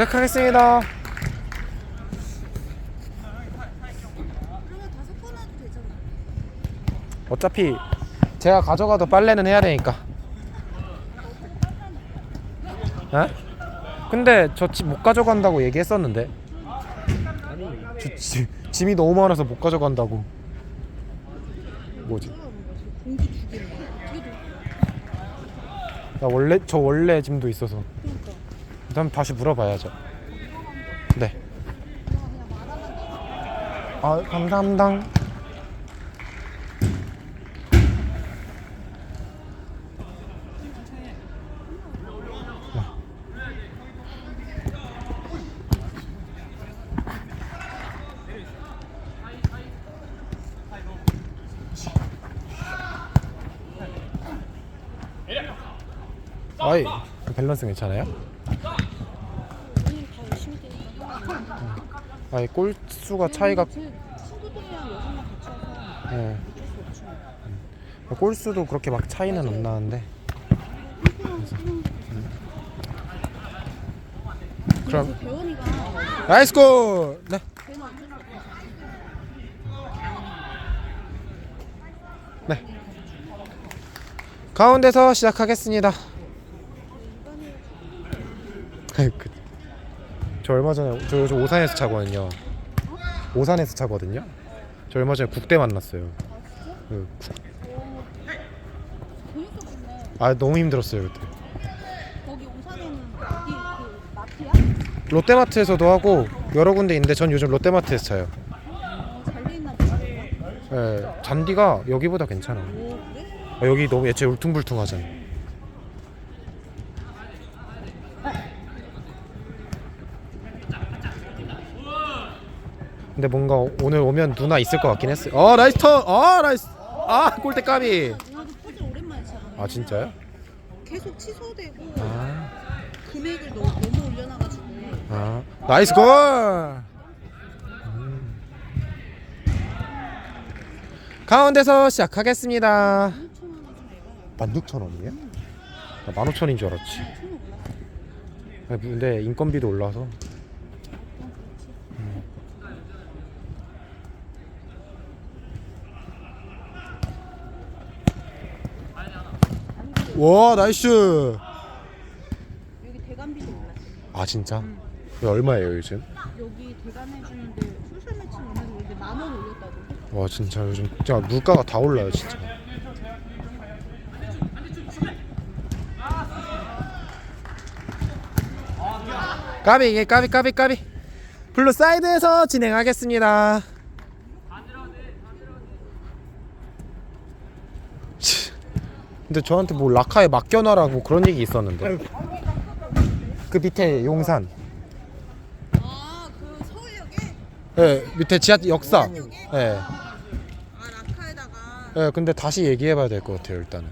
시작하겠습니다. 어차피 제가 가져가도 빨래는 해야 되니까. 에? 근데 저 집 못 가져간다고 얘기했었는데. 저 지, 짐이 너무 많아서 못 가져간다고. 뭐지? 나 원래 저 원래 짐도 있어서. 일단 다시 물어봐야죠. 네. 아 감사합니다. 아이 밸런스 괜찮아요? 본인 다 열심히 되니까. 아니 골수가 차이가 제 친구들이랑 같이 와서 예. 어쩔 수 없죠. 골수도 그렇게 막 차이는 안 나는데 그럼 그 배원이가 나이스 골! 네. 없어. 네. 가운데서 시작하겠습니다. 그, 저 얼마 전에 저 요즘 오산에서 차거든요. 오산에서 차거든요. 저 얼마 전에 국대 만났어요. 그 국- 재밌었겠네. 아 너무 힘들었어요 그때. 거기 오산에는 어디 그 마트야? 롯데마트에서도 하고 여러 군데 있는데 전 요즘 롯데마트에서 차요. 어, 잘 돼 있나 보다. 예, 잔디가 여기보다 괜찮아 요. 오 그래? 아, 여기 너무 애초에 울퉁불퉁하잖아. 근데 뭔가 오늘 오면 누나 있을 것 같긴 했어요. 어 나이스 턴. 아 나이스. 아 골대 까비. 누나도 포즈 오랜만에 차. 아 진짜요? 계속 취소되고 아, 금액을 너무, 너무 올려놔가지고 아 나이스 골. 음. 가운데서 시작하겠습니다. 6천 원이 좀 16,000원이에요? 내가 나 15,000원인 줄 알았지. 아, 근데 인건비도 올라서 와 나이스 여기 대관비도 올랐어. 아 진짜? 이게 얼마예요 요즘? 여기 대관해주는데 술술 매치 오면 이제 만원 올렸다고. 와 진짜 요즘 진짜 물가가 다 올라요 진짜 까비 까비 까비 까비 블루 사이드에서 진행하겠습니다 근데 저한테 뭐 라카에 맡겨놔라고 그런 얘기 있었는데. 그 밑에 용산. 아 그 서울역에? 예 밑에 지하 역사. 예. 아 라카에다가. 예, 근데 다시 얘기해봐야 될 것 같아요 일단은.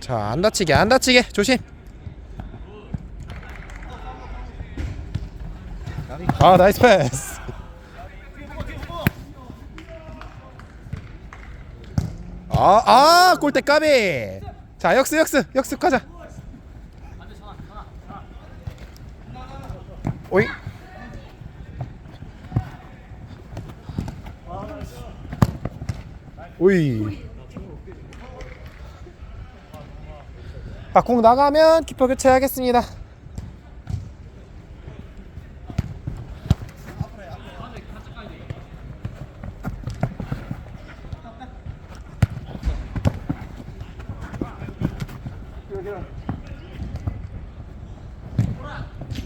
자, 안 다치게, 안 다치게, 조심. 아, 나이스 패스. 아, 아, 골대 까비. 자, 역습, 역습, 역습 가자. 오이. 오이. 아, 공 나가면 키퍼 교체하겠습니다.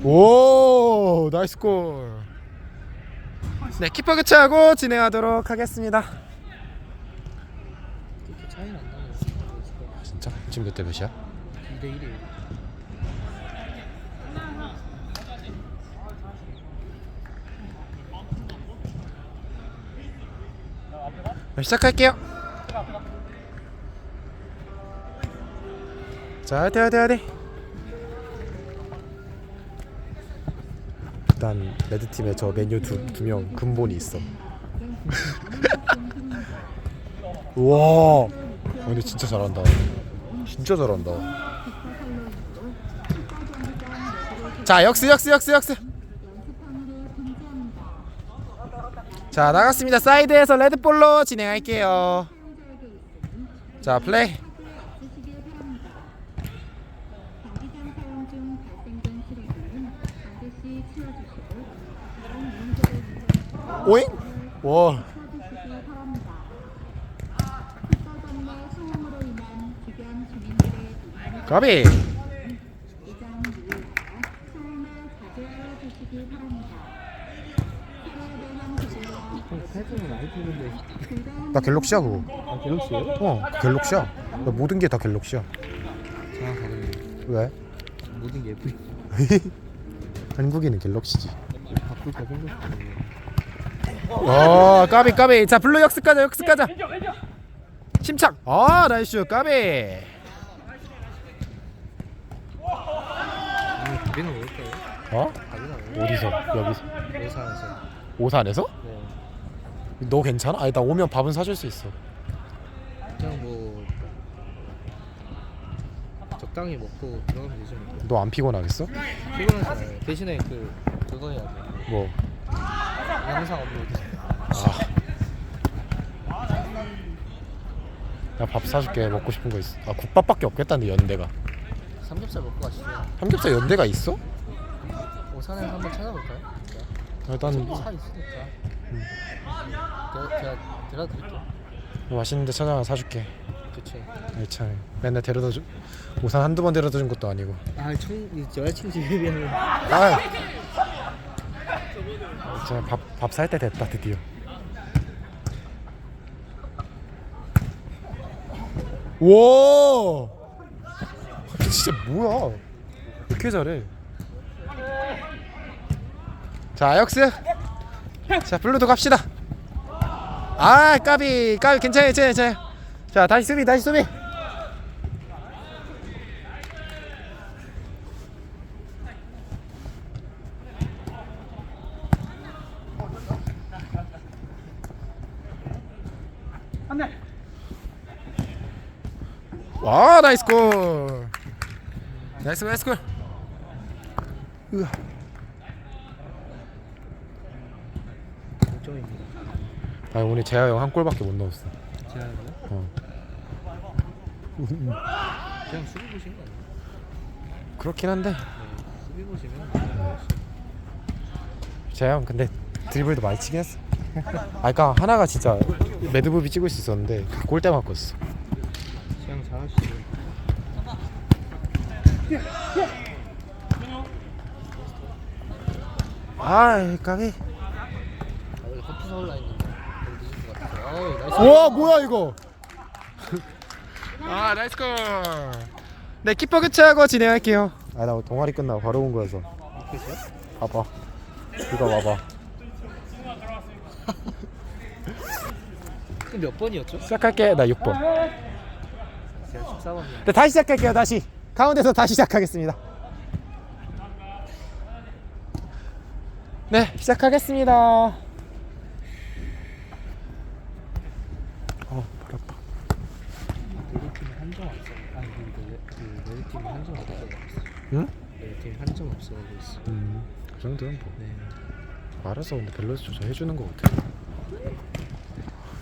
오, 나이스 골. 네, 키퍼 교체하고 진행하도록 하겠습니다. 진짜? 지금 몇 대 몇이야? 2대 1이에요. 네, 시작할게요. 자, 화이팅, 화이팅, 화이팅. 일단 레드 팀에 저 메뉴 두두 명 근본이 있어. 우와, 어, 근데 진짜 잘한다. 진짜 잘한다. 자, 역스 역스 역스 역스. 자, 나갔습니다. 사이드에서 레드볼로 진행할게요. 자, 플레이. 는데. 즐거운 나 갤럭시야 그거. 아 갤럭시예요? 어, 갤럭시야. 나 모든 게 다 갤럭시야. 저랑 다르네. 왜? 모든 게 예쁘. 한국인은 갤럭시지. 바꿀까 생각했는데. 어, 까비 까비. 자, 블루 역스 가자. 역스 가자. 침착. 아, 나이스 까비. 오늘 뭘까요? 어? 어디서? 여기서. 오산에서. 오산에서? 네. 너 괜찮아? 아니 나 오면 밥은 사줄 수 있어. 그냥 뭐 적당히 먹고 들어가면 되지 뭐. 너 안 피곤하겠어? 피곤하잖아요. 대신에 그 그거 해야 돼. 뭐? 영상 업로드. 나 밥 사줄게. 먹고 싶은 거 있어. 아 국밥밖에 없겠다는데 연대가. 삼겹살 먹고 가시죠. 삼겹살 연대가 있어? 오산에서 한번 찾아볼까요? 일단 차 있으니까. 제가, 제가 데려다 드릴게요. 맛있는 데 찾아가 사줄게. 그치. 참 맨날 데려다 주. 오산 한두 번 데려다 준 것도 아니고. 아, 청, 이 여자친구 비하면. 아. 진짜 밥밥 살 때 됐다 드디어. 와. 진짜 뭐야? 왜 이렇게 잘해? 자, 역스. 자, 블루도 갑시다. 아, 까비, 까비 괜찮아, 괜찮아, 괜찮아. 자, 다시 수비, 다시 수비. 와, 나이스 골. 나이스, 나이스 골. 으아. 아, 오늘 재하 형한 골밖에 못 넣었어. 제가 어. 그냥 수비 보신 거 아니에요? 그렇긴 한데 네, 수비 보시면 재하 형 근데 드리블도 많이 치긴 했어. 아, 그러니까 하나가 진짜 매드부비 찍을 수 있었는데 그 골대 맞았어. 아, 까비. 아, 원래 커피 사올라 했는데 너무 늦은 것 같아서. 아우, 나이스. 와, 뭐야 이거? 아, 나이스 골. 네, 키퍼 교체하고 진행할게요. 아, 나 동아리 끝나고 바로 온 거여서. 봐봐. 이거 봐봐. 몇 번이었죠? 시작할게. 나 6번. 제가 14번이요. 네, 다시 시작할게요. 다시 가운데서 다시 시작하겠습니다. 네, 시작하겠습니다. 어, 발 아파. 우리 팀이 한점 앞서. 아니, 그 너희 팀이 한점 있어. 응? 너희 팀한점 앞서고 있어. 음, 그 정도는 뭐 네. 알아서 근데 밸런스 조절해 주는 거 같아.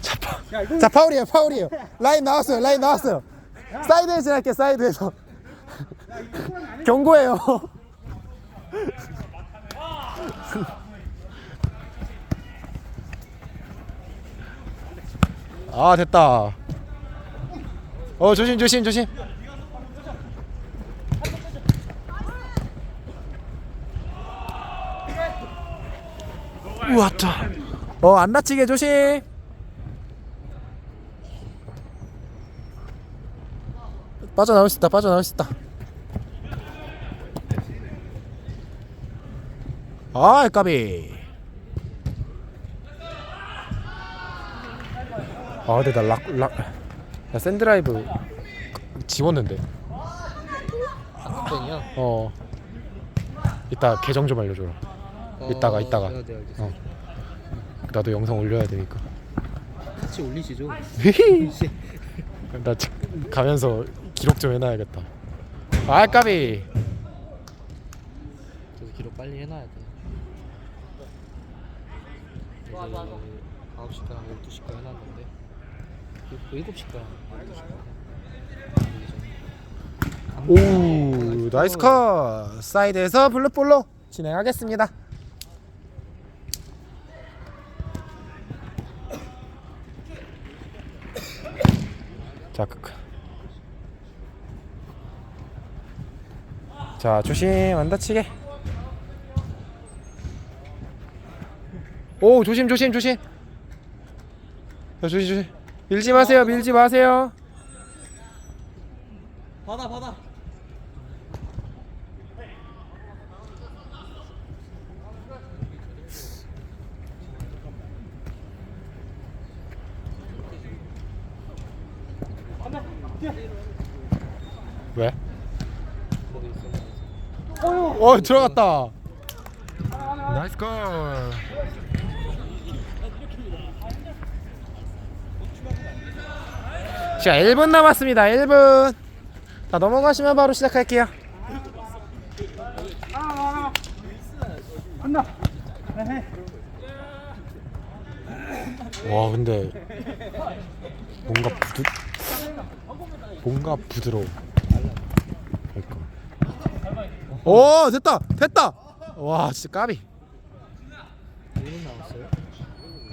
자, 파, 자 파울이에요, 파울이에요. 라인 나왔어요, 라인 나왔어요. 사이드에서 할게, 사이드에서. 경고예요. 아 됐다. 어 조심 조심 조심. 우왔다. 어안 다치게 조심. 빠져나올 수 있다. 빠져나올 수 있다. 아 까비. 아 근데 나락락 나 샌드라이브 지웠는데. 한국전이요? 어. 이따 계정 좀 알려줘라. 이따가, 이따가. 알겠습니다. 어. 나도 영상 올려야 되니까. 같이 올리시죠. 나 지- 가면서 기록 좀 해놔야겠다. 아 까비. 그래서 기록 빨리 해놔야 돼. 이제 9시간, 12시간 해놨는데 7시간, 12시간 오 나이스 컷. 사이드에서 블루볼로 진행하겠습니다. 자, 크 자, 조심 안 다치게. 오, 조심 조심 조심. 자, 조심 조심. 밀지 마세요. 밀지 마세요. 받아 받아 왜? 거기 있 어 어, 들어갔다. 나이스 골. 자, 1분 남았습니다. 1분. 자, 넘어가시면 바로 시작할게요. 와, 근데 뭔가 부드 뭔가 부드러워. 그러니까. 오, 됐다. 됐다. 와, 진짜 까비. 1분 남았어요?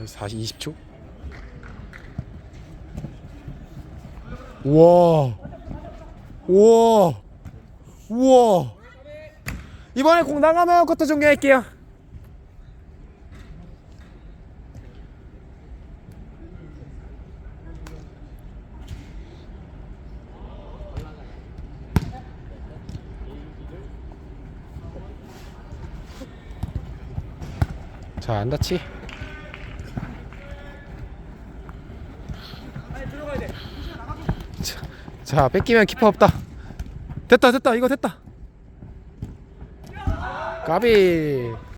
40 20초? 우와. 우와. 우와. 이번에 공 나가면 그것도 종료할게요. 자, 안 다치. 자, 자, 뺏기면 키퍼 없다. 됐다, 됐다, 이거 됐다. 까비.